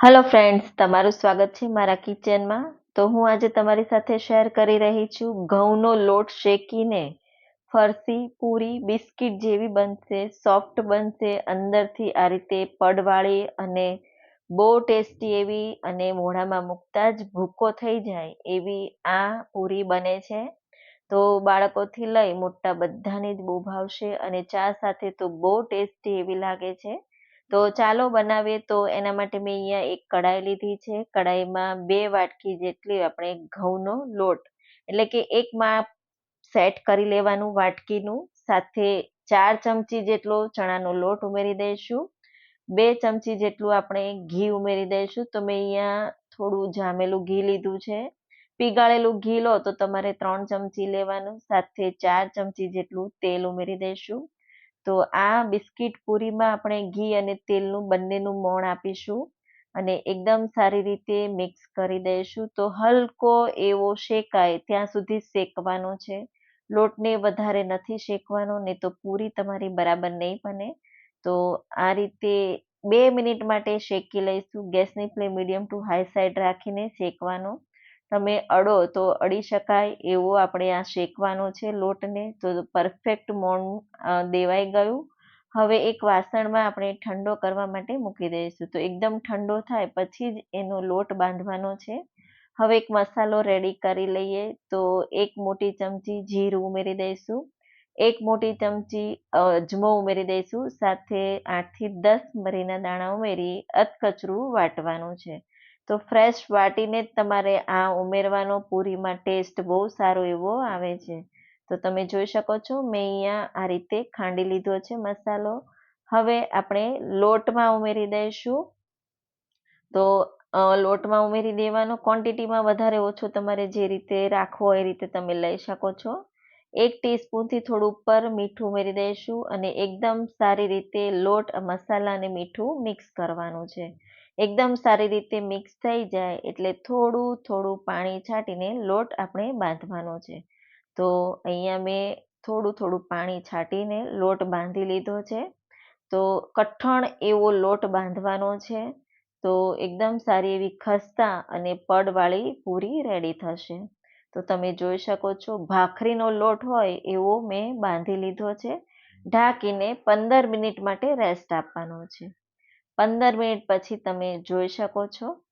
Hello friends તમારું સ્વાગત છે મારા કિચનમાં તો હું આજે તમારી સાથે શેર કરી રહી છું ઘઉંનો લોટ શેકીને. ફરસી, પૂરી, બિસ્કિટ જેવી બનશે સોફ્ટ બનશે, અંદરથી આ રીતે પડવાળી અને બહુ ટેસ્ટી એવી અને મોઢામાં મૂકતા જ ભૂકો થઈ જાય એવી આ પૂરી બને છે. તો બાળકોથી લઈ મોટા બધાને જ બહુ ભાવશે અને ચા સાથે તો બહુ ટેસ્ટી એવી લાગે છે. તો ચાલો બનાવીએ. તો એના માટે મેં અહીંયા એક કઢાઈ લીધી છે. કઢાઈમાં બે વાટકી જેટલી આપણે ઘઉંનો લોટ, એટલે કે એક માપ સેટ કરી લેવાનું વાટકીનું. સાથે ચાર ચમચી જેટલો ચણાનો લોટ ઉમેરી દઈશું. બે ચમચી જેટલું આપણે ઘી ઉમેરી દઈશું. તો મેં અહીંયા થોડું જામેલું ઘી લીધું છે. પીગાળેલું ઘી લો તો તમારે ત્રણ ચમચી લેવાનું. સાથે ચાર ચમચી જેટલું તેલ ઉમેરી દઈશું. તો આ બિસ્કિટ પૂરીમાં આપણે ઘી અને તેલનું બંનેનું મોણ આપીશું અને એકદમ સારી રીતે મિક્સ કરી દઈશું. તો હલકો એવો શેકાય ત્યાં સુધી શેકવાનો છે. લોટને વધારે નથી શેકવાનો ને તો પૂરી તમારી બરાબર નહીં બને. તો આ રીતે બે મિનિટ માટે શેકી લઈશું. ગેસની flame medium to high side રાખીને શેકવાનો. તમે અડો તો અડી શકાય એવો આપણે આ શેકવાનો છે લોટને. તો પરફેક્ટ મોણ દેવાઈ ગયું. હવે એક વાસણમાં આપણે ઠંડો કરવા માટે મૂકી દઈશું. તો એકદમ ઠંડો થાય પછી જ એનો લોટ બાંધવાનો છે. હવે એક મસાલો રેડી કરી લઈએ. તો એક મોટી ચમચી જીરું ઉમેરી દઈશું. એક મોટી ચમચી અજમો ઉમેરી દઈશું. સાથે આઠથી દસ મરીના દાણા ઉમેરી અધકચરું વાટવાનું છે. તો ફ્રેશ વાટીને જ તમારે આ ઉમેરવાનો પૂરીમાં ટેસ્ટ બહુ સારો એવો આવે છે. તો તમે જોઈ શકો છો, મેં અહીંયા આ રીતે ખાંડી લીધો છે મસાલો. હવે આપણે લોટમાં ઉમેરી દઈશું. તો લોટમાં ઉમેરી દેવાનો ક્વોન્ટિટીમાં વધારે ઓછો તમારે જે રીતે રાખવો એ રીતે તમે લઈ શકો છો. એક ટીસ્પૂનથી થોડું ઉપર મીઠું ઉમેરી દઈશું અને એકદમ સારી રીતે લોટ, મસાલા અને મીઠું મિક્સ કરવાનું છે. એકદમ સારી રીતે મિક્સ થઈ જાય એટલે થોડું થોડું પાણી છાંટીને લોટ આપણે બાંધવાનો છે. તો અહીંયા મેં થોડું થોડું પાણી છાંટીને લોટ બાંધી લીધો છે. તો કઠણ એવો લોટ બાંધવાનો છે. તો એકદમ સારી એવી ખસ્તા અને પડવાળી પૂરી રેડી થશે. તો તમે જોઈ શકો છો ભાખરીનો લોટ હોય એવો મેં બાંધી લીધો છે. ઢાંકીને પંદર મિનિટ માટે રેસ્ટ આપવાનો છે. પંદર મિનિટ પછી તમે જોઈ શકો છો.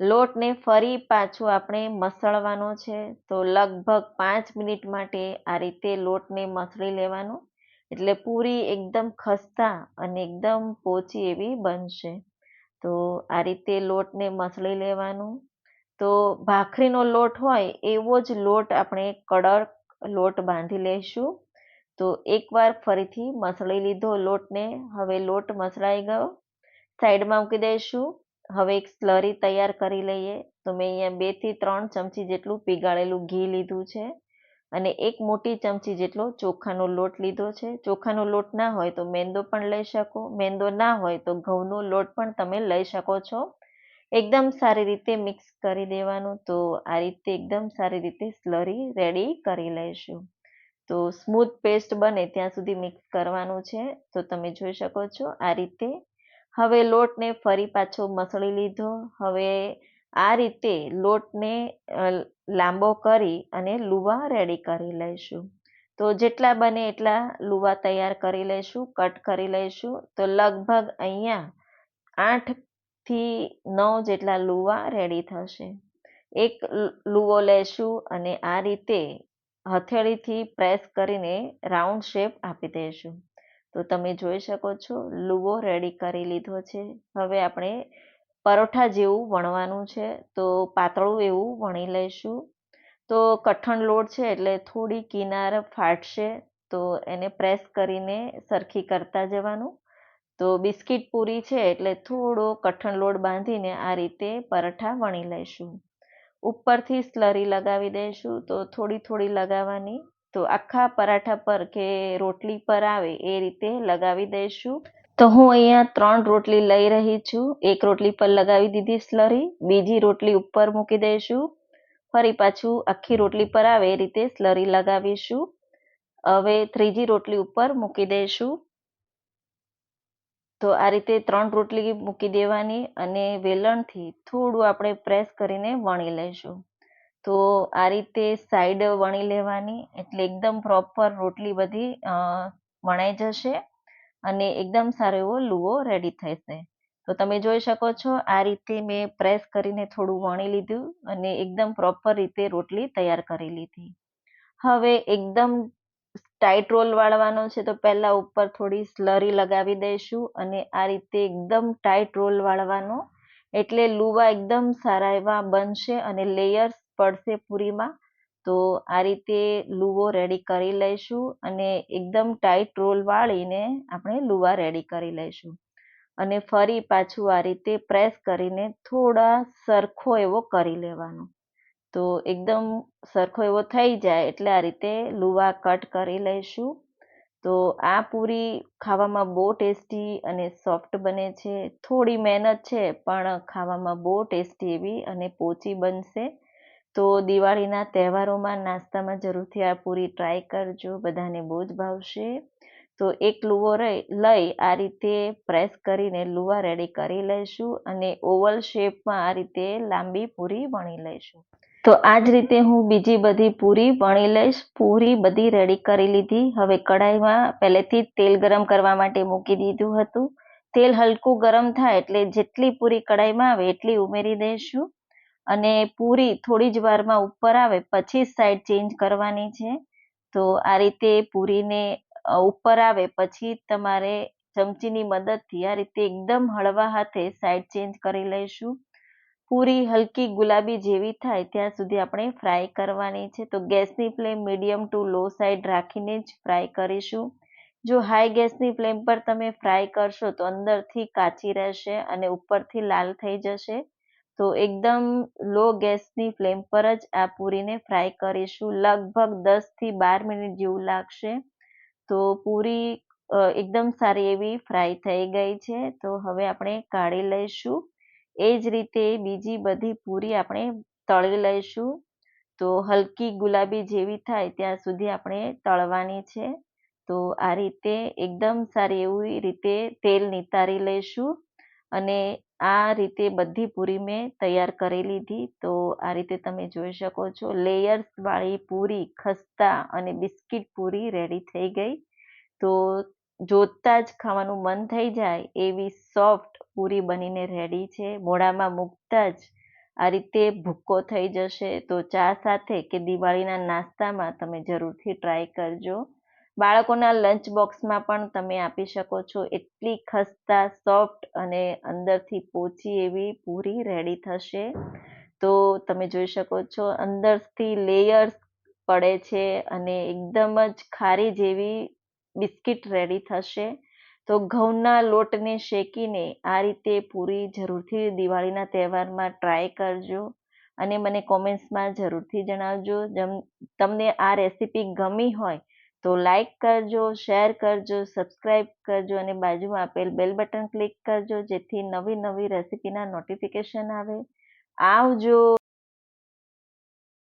લોટને ફરી પાછું આપણે મસળવાનો છે. તો લગભગ પાંચ મિનિટ માટે આ રીતે લોટને મસળી લેવાનો. એટલે પૂરી એકદમ ખસ્તા અને એકદમ પોચી એવી બનશે. તો આ રીતે લોટને મસળી લેવાનું. તો ભાખરીનો લોટ હોય એવો જ લોટ આપણે કડક લોટ બાંધી લઈશું. તો એકવાર ફરીથી મસળી લીધો લોટને. હવે લોટ મસળાઈ ગયો. સાઈડમાં મૂકી દઈશું. હવે એક સ્લરી તૈયાર કરી લઈએ. તો મેં અહીંયા બેથી ત્રણ ચમચી જેટલું પીગાળેલું ઘી લીધું છે અને એક મોટી ચમચી જેટલો ચોખાનો લોટ લીધો છે. ચોખાનો લોટ ના હોય તો મેંદો પણ લઈ શકો. મેંદો ના હોય તો ઘઉંનો લોટ પણ તમે લઈ શકો છો. એકદમ સારી રીતે મિક્સ કરી દેવાનું. તો આ રીતે એકદમ સારી રીતે સ્લરી રેડી કરી લઈશું. તો સ્મૂથ પેસ્ટ બને ત્યાં સુધી મિક્સ કરવાનું છે. તો તમે જોઈ શકો છો આ રીતે હવે લોટને ફરી પાછો મસળી લીધો. હવે આ રીતે લોટને લાંબો કરી અને લુવા રેડી કરી લઈશું. તો જેટલા બને એટલા લુવા તૈયાર કરી લઈશું કટ કરી લઈશું. તો લગભગ અહીંયા આઠથી નવ જેટલા લુવા રેડી થશે. એક લુવો લેશું અને આ રીતે હથેળીથી પ્રેસ કરીને રાઉન્ડ શેપ આપી દઈશું. તો તમે જોઈ શકો છો, લુવો રેડી કરી લીધો છે. હવે આપણે પરોઠા જેવું વણવાનું છે, તો પાતળું એવું વણી લઈશું. તો કઠણ લોટ છે એટલે થોડી કિનાર ફાટશે, તો એને પ્રેસ કરીને સરખી કરતા જવાનું. તો બિસ્કિટ પૂરી છે એટલે થોડો કઠણ લોટ બાંધીને આ રીતે પરોઠા વણી લઈશું. ઉપરથી સ્લરી લગાવી દઈશું, તો થોડી થોડી લગાવવાની. તો આખા પરાઠા પર કે રોટલી પર આવે એ રીતે લગાવી દઈશું. તો હું અહીંયા ત્રણ રોટલી લઈ રહી છું. એક રોટલી પર લગાવી દીધી સ્લરી બીજી રોટલી ઉપર મૂકી દઈશું. ફરી પાછું આખી રોટલી પર આવે એ રીતે સ્લરી લગાવીશું. હવે ત્રીજી રોટલી ઉપર મૂકી દઈશું. તો આ રીતે ત્રણ રોટલી મૂકી દેવાની અને વેલણથી થોડું આપણે પ્રેસ કરીને વણી લઈશું. તો આ રીતે સાઈડ વણી લેવાની, એટલે એકદમ પ્રોપર રોટલી બધી વણાઈ જશે અને એકદમ સારો એવો લુવો રેડી થશે. તો તમે જોઈ શકો છો, આ રીતે મેં પ્રેસ કરીને થોડું વણી લીધું અને એકદમ પ્રોપર રીતે રોટલી તૈયાર કરી લીધી. હવે એકદમ ટાઈટ રોલ વાળવાનો છે, તો પહેલા ઉપર થોડી સ્લરી લગાવી દઈશું અને આ રીતે એકદમ ટાઈટ રોલ વાળવાનો, એટલે લુવા એકદમ સારા એવા બનશે અને લેયર્સ પડશે પૂરીમાં, તો આ રીતે લુવો રેડી કરી લઈશું અને એકદમ ટાઈટ રોલ વાળીને આપણે લુવા રેડી કરી લઈશું. અને ફરી પાછું આ રીતે પ્રેસ કરીને થોડા સરખો એવો કરી લેવાનો. તો એકદમ સરખો એવો થઈ જાય એટલે આ રીતે લુવા કટ કરી લઈશું. તો આ પૂરી ખાવામાં બહુ ટેસ્ટી અને સોફ્ટ બને છે. થોડી મહેનત છે, પણ ખાવામાં બહુ ટેસ્ટી એવી અને પોચી બનશે. તો દિવાળીના તહેવારોમાં નાસ્તામાં જરૂરથી આ પૂરી ટ્રાય કરજો, બધાને બહુ જ ભાવશે. તો એક લુવો લઈ આ રીતે પ્રેસ કરીને લુવા રેડી કરી લઈશું અને ઓવલ શેપમાં આ રીતે લાંબી પૂરી વણી લઈશું. તો આ જ રીતે હું બીજી બધી પૂરી વણી લઈશ, પૂરી બધી રેડી કરી લીધી. હવે કઢાઈમાં પહેલેથી જ તેલ ગરમ કરવા માટે મૂકી દીધું હતું. તેલ હલકું ગરમ થાય એટલે જેટલી પૂરી કઢાઈમાં આવે એટલી ઉમેરી દઈશું. અને પૂરી થોડી જ વારમાં ઉપર આવે, પછી સાઈડ ચેન્જ કરવાની છે. તો આ રીતે પૂરીને ઉપર આવે, પછી તમારે ચમચીની મદદથી આ રીતે એકદમ હળવા હાથે સાઈડ ચેન્જ કરી લઈશું. પૂરી હલકી ગુલાબી જેવી થાય, ત્યાં સુધી આપણે ફ્રાય કરવાની છે. તો ગેસની flame medium to low side રાખીને જ ફ્રાય કરીશું. જો હાઈ ગેસની ફ્લેમ પર તમે ફ્રાય કરશો તો અંદરથી કાચી રહેશે અને ઉપરથી લાલ થઈ જશે. તો એકદમ લો ગેસની ફ્લેમ પર જ આ પૂરીને ફ્રાય કરીશું. લગભગ દસથી બાર મિનિટ જેવું લાગશે. તો પૂરી એકદમ સારી એવી ફ્રાય થઈ ગઈ છે. તો હવે આપણે કાઢી લઈશું. એ જ રીતે બીજી બધી પૂરી આપણે તળી લઈશું. તો હલકી ગુલાબી જેવી થાય ત્યાં સુધી આપણે તળવાની છે. તો આ રીતે એકદમ સારી એવી રીતે તેલ નિતારી લઈશું. અને આ રીતે બધી પૂરી મેં તૈયાર કરી લીધી. તો આ રીતે તમે જોઈ શકો છો લેયર્સવાળી પૂરી, ખસ્તા અને બિસ્કિટ પૂરી રેડી થઈ ગઈ. તો જોતા જ ખાવાનું મન થઈ જાય એવી સોફ્ટ પૂરી બનીને રેડી છે. મોઢામાં મૂકતા જ આ રીતે ભૂક્કો થઈ જશે. તો ચા સાથે કે દિવાળીના નાસ્તામાં તમે જરૂરથી ટ્રાય કરજો. બાળકોના લંચ બોક્સમાં પણ તમે આપી શકો છો. એટલી ખસ્તા સોફ્ટ અને અંદરથી પોચી એવી પૂરી રેડી થશે. તો તમે જોઈ શકો છો, અંદરથી લેયર્સ પડે છે અને એકદમ જ ખારી જેવી બિસ્કિટ રેડી થશે. તો ઘઉંના લોટને શેકીને આ રીતે પૂરી જરૂરથી દિવાળીના તહેવારમાં ટ્રાય કરજો અને મને કોમેન્ટ્સમાં જરૂરથી જણાવજો. તમને આ રેસીપી ગમી હોય તો લાઈક કરજો શેર કરજો સબસ્ક્રાઈબ કરજો અને બાજુમાં આપેલ બેલ બટન ક્લિક કરજો જેથી નવી નવી રેસીપીના નોટિફિકેશન આવે. આવજો!